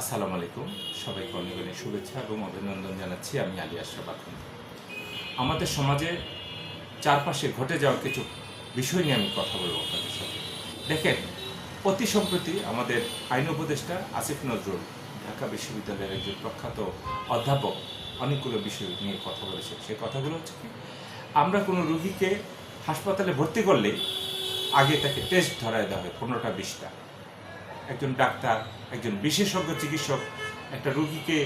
আসসালামু আলাইকুম। সবাইকে অনেক অনেক শুভেচ্ছা এবং অভিনন্দন জানাচ্ছি আমি আলী আশরাফ আখন্দ আমাদের সমাজে চারপাশে ঘটে যাওয়া কিছু বিষয় নিয়ে আমি কথা বলব আপনাদের সাথে। দেখেন, অতি সম্প্রতি আমাদের আইন উপদেষ্টা আসিফ নজরুল, ঢাকা বিশ্ববিদ্যালয়ের একজন প্রখ্যাত অধ্যাপক অনেকগুলো বিষয় নিয়ে কথা বলেছে সেই কথাগুলো হচ্ছে কি, আমরা কোনো রুগীকে হাসপাতালে ভর্তি করলে আগে তাকে টেস্ট ধরায় দেওয়া হয়, পনেরোটা, বিশটা। একজন ডাক্তার, একজন বিশেষজ্ঞ চিকিৎসক, একটা রুগীকে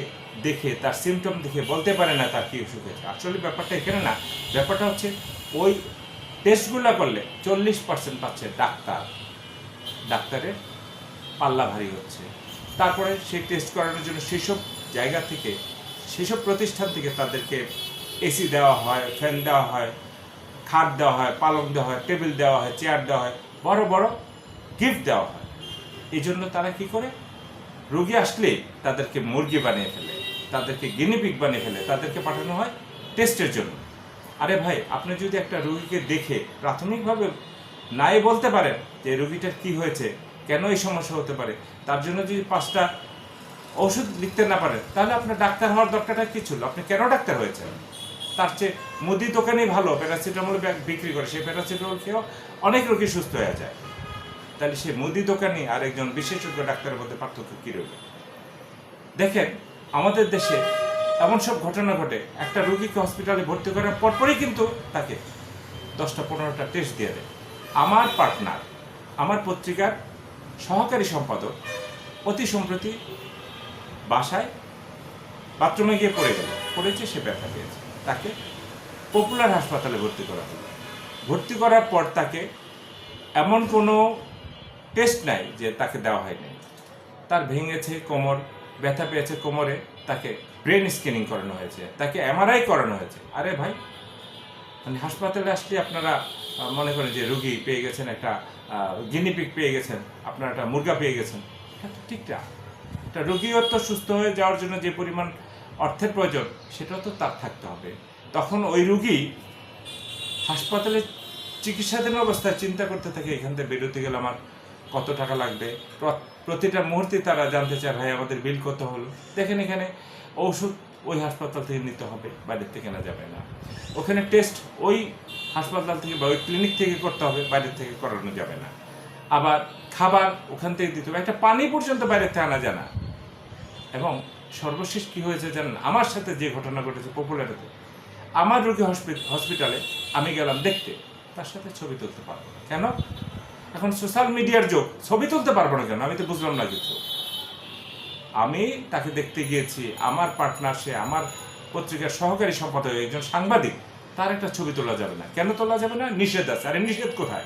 দেখে, তার সিমটম দেখে বলতে পারে না তার কী অসুখ হয়েছে। আসলে ব্যাপারটা এখানে না, ব্যাপারটা হচ্ছে ওই টেস্টগুলো করলে চল্লিশ পার্সেন্ট পাচ্ছে ডাক্তার। ডাক্তারের পাল্লা ভারী হচ্ছে। তারপরে সেই টেস্ট করানোর জন্য সেসব জায়গা থেকে, সেসব প্রতিষ্ঠান থেকে তাদেরকে এসি দেওয়া হয় ফ্যান দেওয়া হয়, খাট দেওয়া হয়, পালং দেওয়া হয় টেবিল দেওয়া হয় চেয়ার দেওয়া হয়, বড় বড় গিফট দেওয়া হয়। এই জন্য তারা কি করে? রোগী আসলে তাদেরকে মুরগি বানিয়ে ফেলে, তাদেরকে গিনিপিক বানিয়ে ফেলে, তাদেরকে পাঠানো হয় টেস্টের জন্য। আরে ভাই, আপনি যদি একটা রোগীকে দেখে প্রাথমিকভাবে নাই বলতে পারেন যে রোগীটার কি হয়েছে, কেন এই সমস্যা হতে পারে, তার জন্য যদি পাঁচটা ওষুধ লিখতে না পারেন, তাহলে আপনার ডাক্তার হওয়ার দরকারটা কি ছিল? আপনি কেন ডাক্তার হয়েছেন? তার চেয়ে মুদি দোকানেই ভালো, প্যারাসিটামল বিক্রি করে, সেই প্যারাসিটামল খেয়েও অনেক রোগী সুস্থ হয়ে যায়। তাহলে সে মুদি দোকানি আর একজন বিশেষজ্ঞ ডাক্তারের মধ্যে পার্থক্য কী রইল? দেখেন, আমাদের দেশে এমন সব ঘটনা ঘটে, একটা রোগীকে হসপিটালে ভর্তি করার পরপরই কিন্তু তাকে দশটা পনেরোটা টেস্ট দিয়ে দেয়। আমার পার্টনার আমার পত্রিকার সহকারী সম্পাদক অতি সম্প্রতি বাসায় বাথরুমে গিয়ে পড়ে গেল। পড়েছে, সে ব্যথা পেয়েছে। তাকে পপুলার হাসপাতালে ভর্তি করা হলো। ভর্তি করার পর তাকে এমন কোনো টেস্ট নাই যে তাকে দেওয়া হয়নি। তার ভেঙেছে কোমর, ব্যথা পেয়েছে কোমরে, তাকে ব্রেন স্ক্যানিং করানো হয়েছে, তাকে এমআরআই করানো হয়েছে। আরে ভাই মানে হাসপাতালে আসলে আপনারা মনে করেন যে রুগী পেয়ে গেছেন, একটা গিনিপিক পেয়ে গেছেন, আপনারা একটা মুরগা পেয়ে গেছেন। এটা তো ঠিক না। একটা রুগীও তো সুস্থ হয়ে যাওয়ার জন্য যে পরিমাণ অর্থের প্রয়োজন, সেটাও তো তার থাকতে হবে। তখন ওই রুগী হাসপাতালে চিকিৎসাধীন অবস্থায় চিন্তা করতে থাকে, এখান থেকে বেরোতে গেলে আমার কত টাকা লাগবে? প্রতিটা মুহূর্তে তারা জানতে চায়, ভাই, আমাদের বিল কত হলো? দেখেন এখানে ওষুধ ওই হাসপাতাল থেকে নিতে হবে বাইরের থেকে কেনা যাবে না। ওখানে টেস্ট ওই হাসপাতাল থেকে বা ওই ক্লিনিক থেকে করতে হবে বাইরের থেকে করানো যাবে না। আবার খাবার ওখান থেকে দিতে হবে, একটা পানি পর্যন্ত বাইরের থেকে আনা যায় না। এবং সর্বশেষ কি হয়েছে জানেন? আমার সাথে যে ঘটনা ঘটেছে পপুলারিতে আমার রোগী হসপি- হসপিটালে আমি গেলাম দেখতে, তার সাথে ছবি তুলতে পারব কেন? এখন সোশ্যাল মিডিয়ার যোগ, ছবি তুলতে পারব না কেন? আমি তো বুঝলাম না কিছু। আমি তাকে দেখতে গিয়েছি, আমার পার্টনার সে, আমার পত্রিকার সহকারী সম্পাদক, একজন সাংবাদিক, তার একটা ছবি তোলা যাবে না। কেন তোলা যাবে না? নিষেধ আছে। আরে নিষেধ কোথায়?